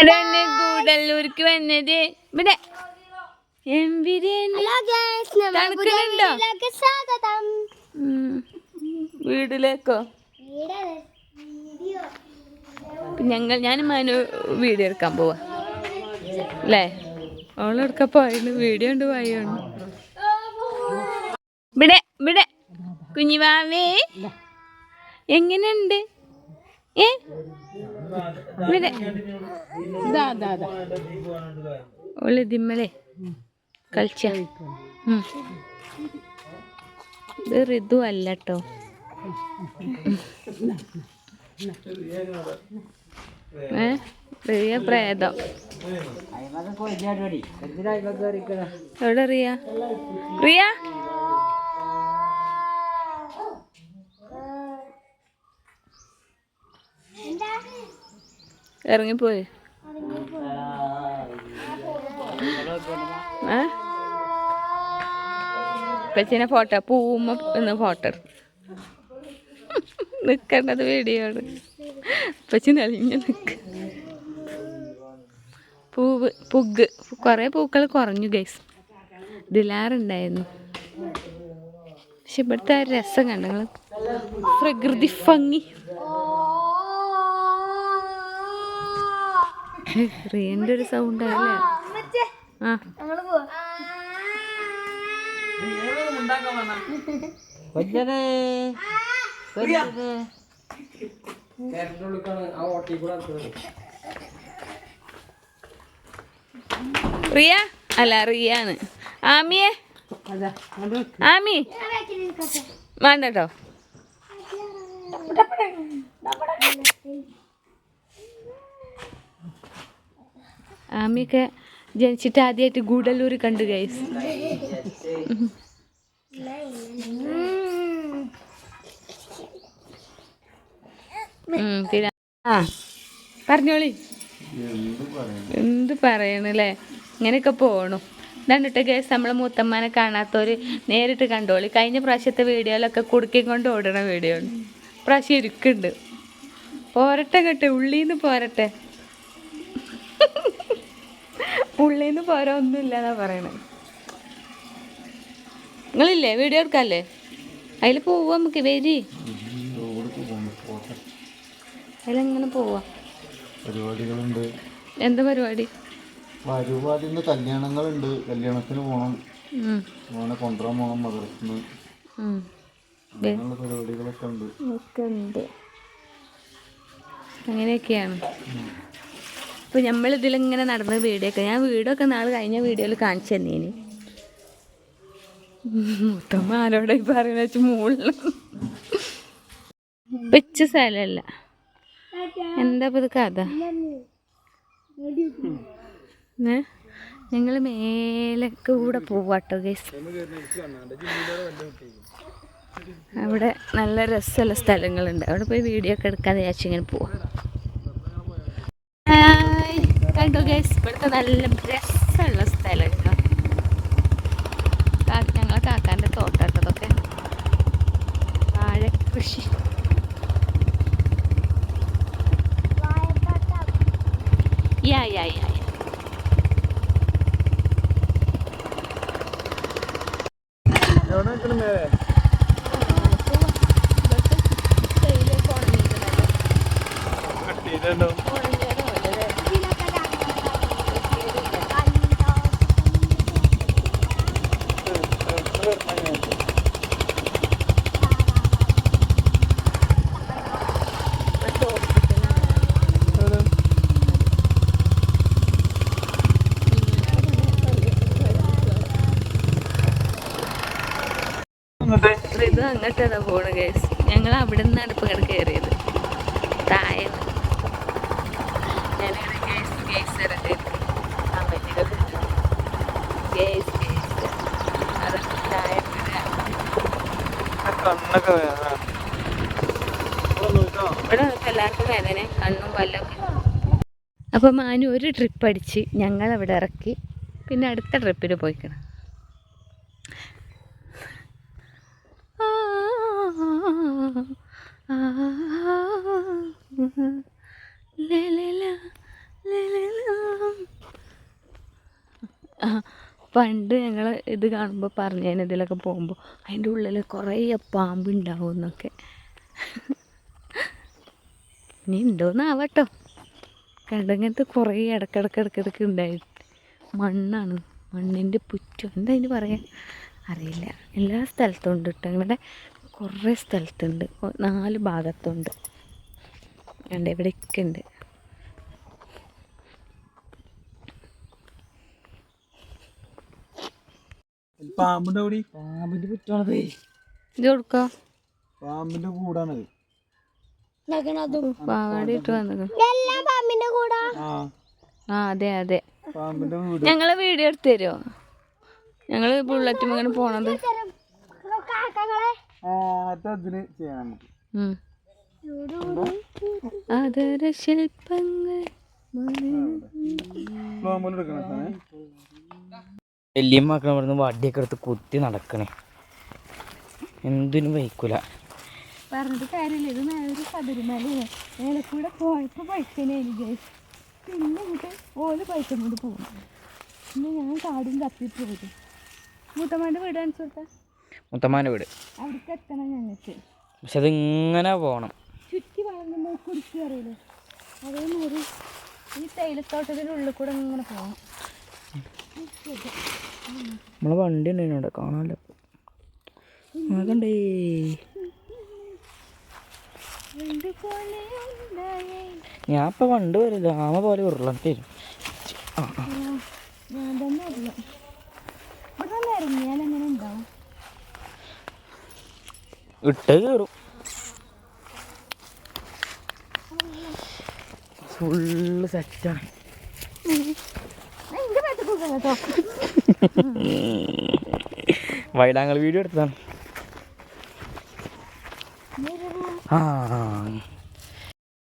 ആരാണ് ഗൂഡല്ലൂർക്ക് വന്നത്? ഇവിടെ. തണുക്കുന്നുണ്ടോ. വീട്ടിലേക്കോ? ഞങ്ങൾ ഞാൻ മനു വീഡിയോ എടുക്കാൻ പോവാ. അല്ലേ? അവളെടുക്കാൻ പോയിരുന്നു വീഡിയോ ഉണ്ട് പോയുണ്ട് ഇവിടെ ഇവിടെ. കുഞ്ഞിവാവേ. എങ്ങനെയുണ്ട്? ഏ? ഇവിടെ ഓൾ ദിമ്മലേ കളിച്ച. ഇത് ഋതു അല്ല കേട്ടോ ഏ? റിയ പ്രേതം. എവിടെ റിയ? റിയ? ഇറങ്ങിപ്പോയി. ഏ? പച്ചിനെ ഫോട്ടോ പൂവുമ്മ എന്ന ഫോട്ടോ നിൽക്കേണ്ടത് വീഡിയോ ആണ് പച്ചി നലിഞ്ഞ് നിൽക്ക പൂവ് പുഗ്. കുറേ പൂക്കൾ കുറഞ്ഞു ഗൈസ് ദിലാറുണ്ടായിരുന്നു പക്ഷെ ഇവിടുത്തെ ആ രസം കണ്ടു? നിങ്ങൾ പ്രകൃതി ഭംഗി. റിയന്റെ ഒരു സൗണ്ട് അല്ലേ ആ. റിയ? അല്ല റിയാണ്. ആമിയെ? ആമി. വേണ്ട കേട്ടോ ആമിയൊക്കെ ജനിച്ചിട്ട് ആദ്യമായിട്ട് ഗൂഡല്ലൂർ കണ്ടു ഗൈസ് പറഞ്ഞോളി. എന്ത് പറയണല്ലേ? ഇങ്ങനെയൊക്കെ പോണു. രണ്ടിട്ട് കേസ് നമ്മളെ മൂത്തമ്മനെ കാണാത്തവര് നേരിട്ട് കണ്ടോളി. കഴിഞ്ഞ പ്രാവശ്യത്തെ വീഡിയോയിലൊക്കെ കുടുക്കി കൊണ്ട് ഓടണ വീഡിയോ പ്രാവശ്യം ഇരിക്കുന്നുണ്ട്. പോരട്ടെ കേട്ടെ ഉള്ളിന്ന് പോരട്ടെ. ഉള്ളീന്ന് പോരാ ഒന്നുമില്ല എന്നാ പറയണേ. നിങ്ങളില്ലേ? വീഡിയോ എടുക്കാല്ലേ? അതിൽ പോവാ നമുക്ക് വരി. അതിലെങ്ങനെ പോവാ? പരിപാടികളുണ്ട്. എന്താ പരിപാടി? പരിപാടിന്ന് കല്യാണങ്ങളുണ്ട്. കല്യാണത്തിന് പോണം. മോനെ കൊണ്ടുവരാൻ. അങ്ങനെയുള്ള പരിപാടികളൊക്കെ ഉണ്ട്. ഉണ്ട്. അങ്ങനെയൊക്കെയാണ്. അപ്പോൾ നമ്മൾ ഇതിലിങ്ങനെ നടന്ന വീഡിയോ ഞാൻ വീഡിയോ ഒക്കെ നാളെ കഴിഞ്ഞ വീഡിയോയിൽ കാണിച്ചു തന്നേന്. മൊത്തം ആരോടെ പറയുന്ന വെച്ച് മുകളിൽ വെച്ച സ്ഥലമല്ല എന്താ ഇത് കഥ? ഞങ്ങൾ മേലൊക്കെ കൂടെ പോവാട്ടോ ഗൈസ് അവിടെ നല്ല രസമുള്ള സ്ഥലങ്ങളുണ്ട്. അവിടെ പോയി വീഡിയോ ഒക്കെ എടുക്കാന്ന് വിചാരിച്ചിങ്ങനെ പോവാം. കണ്ടോ ഗേസ് ഇവിടുത്തെ നല്ല രസമുള്ള സ്ഥലം ഞങ്ങളെ കാക്കാന്റെ തോട്ടത്തതൊക്കെ വാഴ കൃഷി. ഇത് അങ്ങോട്ടാണ് പോണ് കേസ് ഞങ്ങൾ അവിടെ നിന്നാണ് ഇപ്പം ഇങ്ങനെ കയറിയത് താഴെ അപ്പൊ അപ്പോൾ മാനു ഒരു ട്രിപ്പ് അടിച്ച് ഞങ്ങൾ അവിടെ ഇറക്കി. പിന്നെ അടുത്ത ട്രിപ്പിന് പോയിക്കണം. പണ്ട് ഞങ്ങൾ ഇത് കാണുമ്പോൾ പറഞ്ഞേനെ ഇതിലൊക്കെ പോകുമ്പോൾ അതിന്റെ ഉള്ളിൽ കുറേ പാമ്പ് ഉണ്ടാവും എന്നൊക്കെ ഇനി ഉണ്ടോന്നാവട്ടോ കണ്ടങ്ങനത്തെ കുറേ ഇടക്കിടക്ക് ഇടക്കിടക്ക് ഉണ്ടായി. മണ്ണാണ്. മണ്ണിന്റെ പുറ്റം? എന്താ അതിന് പറയാൻ അറിയില്ല. എല്ലാ സ്ഥലത്തും ഉണ്ട് കേട്ടോ ഇവിടെ കുറേ സ്ഥലത്തുണ്ട്. നാല് ഭാഗത്തുണ്ട്. ഉണ്ട് ഇവിടെയൊക്കെ ഉണ്ട്. പാമ്പിന്റെ കൂടി. പാമ്പിന്റെ പുറ്റാണത് ഇത് കൊടുക്ക? പാമ്പിന്റെ കൂടാണത് അതെ. അതെ. പാമ്പിന്റെ വീട്. ഞങ്ങളെ വീഡിയോ എടുത്തു തരുമോ ഞങ്ങൾ ബുള്ളറ്റും ഇങ്ങനെ പോണത്. ആ അതതിന് ചെയ്യാൻ നമുക്ക്. ഉം. അതര ശില്പങ്ങൾ. വലിയ മക്കളെ ഇവിടുന്ന് വടിയൊക്കെ എടുത്ത് കുത്തി നടക്കണേ. എന്തിനും വഹിക്കൂല. പറഞ്ഞിട്ട് കാര്യമില്ല. ഇത് നല്ലൊരു ശബരിമലയാണ്. മേലെ കൂടെ പോയപ്പോൾ പഠിക്കണേ എനിക്ക് പിന്നെ ഇങ്ങോട്ട് ഓൽ പൈസ കൊണ്ട് പോകും പിന്നെ ഞാൻ കാടും തപ്പി പോയത് മൂത്തമ്മാന്റെ വീട് കാണിച്ചു കൊടുത്താൽ മുത്തമ്മാന്റെ വീട്. അവിടേക്ക് എത്തണം ഞങ്ങൾക്ക്. പക്ഷെ അതിങ്ങനെ പോകണം ചുറ്റി വളർന്ന് കുടിച്ചു അറിയില്ലേ? അതേമാതിരി ഈ തേയിലത്തോട്ടത്തിന്റെ ഉള്ളിൽ കൂടെ ഇങ്ങനെ പോകണം നമ്മളെ വണ്ടി ഉണ്ടായിരുന്നു അവിടെ കാണാമല്ലോ നോക്കണ്ടേ ഞാൻ ഇപ്പൊ വണ്ട് വരില്ല ആമ പോലെ ഉരുളണ്ടി ഇട്ട് കയറും ഫുള്ള് സെറ്റാണ് വൈഡാങ്ങൾ വീഡിയോ എടുത്തതാണ്.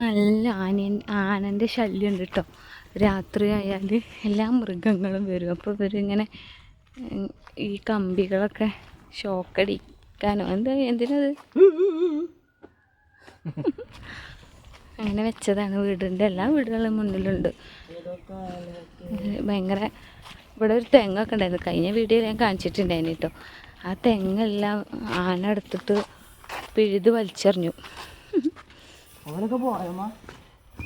നല്ല ആന ആനന്റെ ശല്യം ഉണ്ട് കേട്ടോ. രാത്രി ആയാൽ എല്ലാ മൃഗങ്ങളും വരും. അപ്പോൾ ഇവരിങ്ങനെ ഈ കമ്പികളൊക്കെ ഷോക്കടിക്കാനോ എന്താ എന്തിനത്? അങ്ങനെ വെച്ചതാണ് വീടിന്റെ എല്ലാ വീടുകളും മുന്നിലുണ്ട്. ഭയങ്കര ഇവിടെ ഒരു തെങ്ങൊക്കെ ഉണ്ടായിരുന്നു. കഴിഞ്ഞ വീഡിയോയിൽ ഞാൻ കാണിച്ചിട്ടുണ്ടായിരുന്നു കേട്ടോ ആ തെങ്ങെല്ലാം ആന എടുത്തിട്ട് പിഴുത് വലിച്ചെറിഞ്ഞു.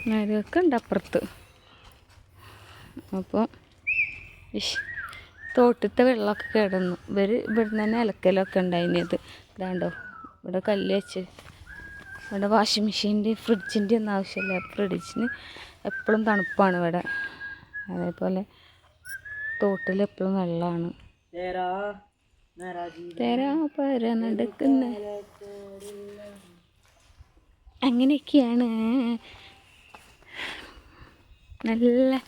നരകമൊക്കെ ഉണ്ട് അപ്പുറത്ത്. അപ്പോൾ ഇഷ് തോട്ടത്തെ വെള്ളമൊക്കെ കിടന്നു. ഇവർ ഇവിടുന്ന് തന്നെ അലക്കലൊക്കെ ഉണ്ടായിരുന്നത് ഇതാണ്ടോ ഇവിടെ കല്ല് വെച്ച്. ഇവിടെ വാഷിംഗ് മെഷീന്റെ ഫ്രിഡ്ജിന്റെ ഒന്നും ആവശ്യമില്ല. ഫ്രിഡ്ജിന് എപ്പോഴും തണുപ്പാണ് ഇവിടെ. അതേപോലെ തോട്ടിൽ എപ്പോഴും വെള്ളമാണ് തരാ പര നടക്കുന്ന. അങ്ങനെയൊക്കെയാണ്. നല്ല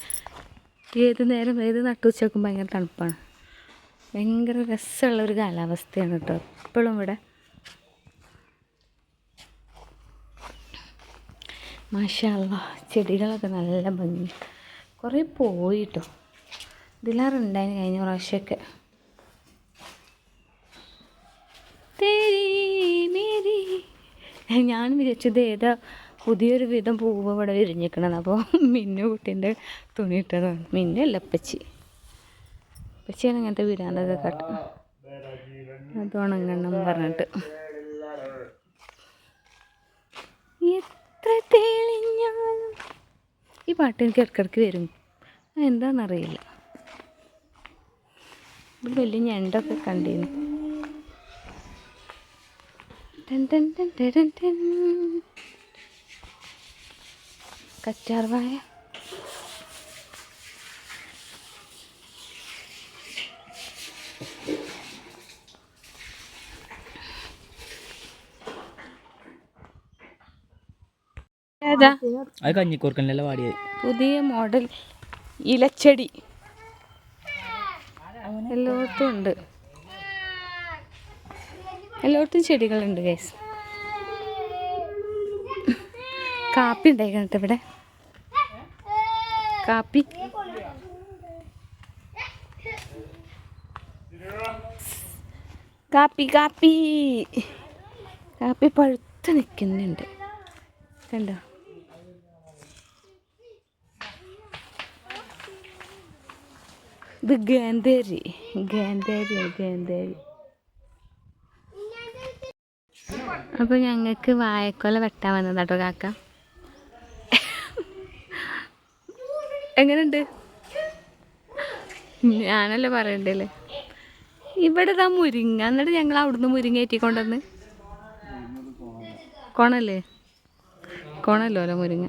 ഏത് നേരം ഏത് നട്ടുച്ചക്കും ഭയങ്കര തണുപ്പാണ്. ഭയങ്കര രസമുള്ള ഒരു കാലാവസ്ഥയാണ് കേട്ടോ എപ്പോഴും ഇവിടെ. മാഷാല്ല ചെടികളൊക്കെ നല്ല ഭംഗി. കുറേ പോയി കേട്ടോ ഇതിലാറുണ്ടായിരുന്നു കഴിഞ്ഞ പ്രാവശ്യമൊക്കെ. ഞാൻ വിചാരിച്ചത് ഏതാ പുതിയൊരു വിധം പൂവ് ഇവിടെ വിരിഞ്ഞിക്കണമെന്ന് അപ്പോൾ മിന്നു കുട്ടീന്റെ തുണി ഇട്ടതാണ് മിന്നു അല്ല അപ്പച്ചി. അപ്പച്ചിയാണ് ഇങ്ങനത്തെ വിരാന്തൊക്കെ കാട്ട. അത് ഉണങ്ങണം പറഞ്ഞിട്ട്. എത്ര തെളിഞ്ഞാലും ഈ പാട്ട് എനിക്ക് ഇടക്കിടക്ക് വരും. എന്താണെന്നറിയില്ല ഇത് വലിയ ഞണ്ടൊക്കെ ടൻ. കച്ചാർവായ അത് കഞ്ഞിക്കൂർക്കനല്ലേ പാടിയത് പുതിയ മോഡൽ. ഇലച്ചെടി. എല്ലായിടത്തും ഉണ്ട്. എല്ലായിടത്തും ചെടികളുണ്ട് ഗൈസ് കാപ്പി ഉണ്ടായിക്കണട്ടെ ഇവിടെ. കാപ്പി. കാപ്പി കാപ്പി. കാപ്പി പഴുത്ത് നിൽക്കുന്നുണ്ട്. കണ്ടോ? ഇത് ഗാന്ധേരി. ഗാന്ധേരി ഗാന്ധേരി. അപ്പോൾ ഞങ്ങൾക്ക് വായക്കൊല വെട്ടാൻ വന്നതാട്ടോ കാക്ക. എങ്ങനെയുണ്ട്? ഞാനല്ലേ പറയണ്ടല്ലേ ഇവിടെ ഇതാ മുരിങ്ങ. എന്നിട്ട് ഞങ്ങൾ അവിടുന്ന് മുരിങ്ങ ഏറ്റിക്കൊണ്ടുവന്ന്? കോണല്ലേ? കോണല്ലോ അല്ലേ മുരിങ്ങ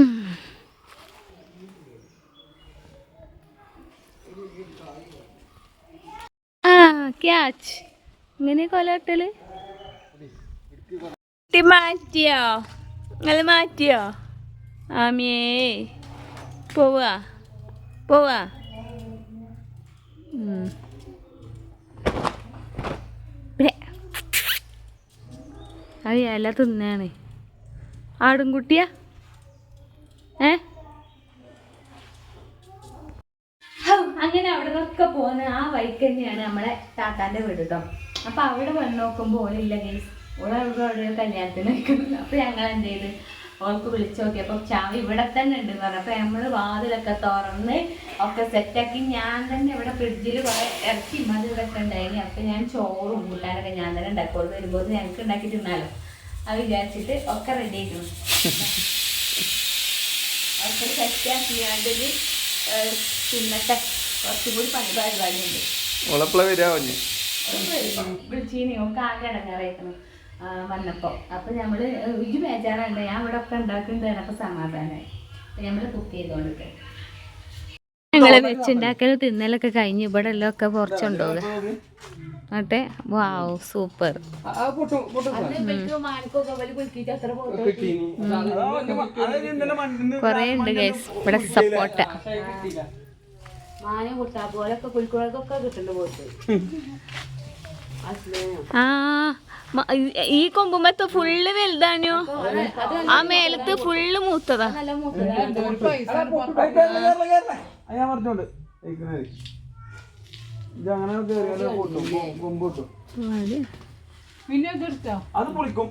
ഉം. ആ ക്യാച്ച്. ഇങ്ങനെ കൊലട്ടൽ കുട്ടി മാറ്റിയോ? നിങ്ങൾ മാറ്റിയോ? ആമിയേ. പോവാ. പോവാ. അത് ഇല തിന്നാണ്. ആടുംകുട്ടിയാ? ഏ? അങ്ങനെ അവിടെ നിന്നൊക്കെ പോകുന്ന ആ വഴിക്ക് തന്നെയാണ് നമ്മളെ താത്താന്റെ വീട് കേട്ടോ അപ്പൊ അവിടെ വന്ന് നോക്കുമ്പോൾ ഓലില്ല ഗൈസ് ഓളെ അവിടെ അവിടെ കല്യാണത്തിന് നിൽക്കുന്നത് അപ്പൊ ഞങ്ങൾ എന്ത് ചെയ്ത്? ഓൾക്ക് വിളിച്ചു നോക്കിയപ്പോ ചാവി ഇവിടെ തന്നെ ഉണ്ട് പറഞ്ഞു. അപ്പൊ നമ്മൾ വാതിലൊക്കെ തുറന്ന് ഒക്കെ സെറ്റാക്കി ഞാൻ തന്നെ ഇവിടെ ഫ്രിഡ്ജിൽ കുറെ ഇറച്ചി മതി ഇതൊക്കെ ഉണ്ടായിരുന്നു അപ്പൊ ഞാൻ ചോറും കൂട്ടാനൊക്കെ ഞാൻ തന്നെ ഉണ്ടാക്കുള്ളൂ വരുമ്പോൾ ഞങ്ങൾക്ക് ഉണ്ടാക്കി തിന്നാലോ അത് വിചാരിച്ചിട്ട് ഒക്കെ റെഡി ആയിരുന്നു ഒക്കെ തന്നെ പിന്നത്തെ കുറച്ചും കൂടി പണി പരിപാടിയുണ്ട് ഓളെപ്പള വരാ പറഞ്ഞു വിളിച്ചീനി ആകെ വന്നപ്പോ. അപ്പൊ ഞമ്മൾ ഇജ് ബേജാറുണ്ട് ഞാൻ ഇവിടെ ഒക്കെ ഉണ്ടാക്കുന്നുണ്ട് അപ്പൊ സമാധാനമായി ഞമ്മൾ കുക്ക് ചെയ്തോണ്ടിട്ട് ഞങ്ങളെ വെച്ചുണ്ടാക്കൽ തിന്നലൊക്കെ കഴിഞ്ഞ് ഇവിടെ എല്ലാം ഒക്കെ കുറച്ചുണ്ടോക എന്നിട്ട് വാവ് സൂപ്പർ. കൊറേ ഉണ്ട് ഗൈസ് ഇവിടെ സപ്പോർട്ട ആ മ- ഈ- ഈ കൊമ്പുമ്പത്ത് ഫുള്ള് വലുതാനോ ആ മേലത്ത് ഫുള്ള് മൂത്തതാ. ഞാൻ പറഞ്ഞോണ്ട്. ഇത് അങ്ങനെ കേറിയാലേ പൊട്ടും കൊമ്പ് പൊട്ടും. അത്. പൊളിക്കും.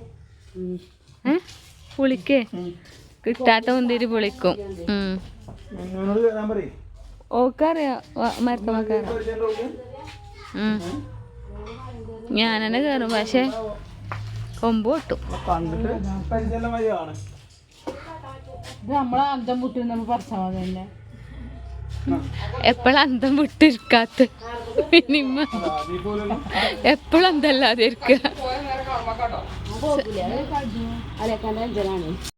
ഏ? പുളിക്കേ? കിട്ടാത്ത മുന്തിരി പുളിക്കും. പറയും. ഓക്കറിയാ മരത്തമ്മക്കറിയാം ഞാനെന്നെ കയറും പക്ഷെ കൊമ്പ് കിട്ടും എപ്പോഴും അന്തം വിട്ടിരിക്കാത്ത മിനിമ എപ്പോഴും അന്തല്ലാതെ ഇരിക്കുക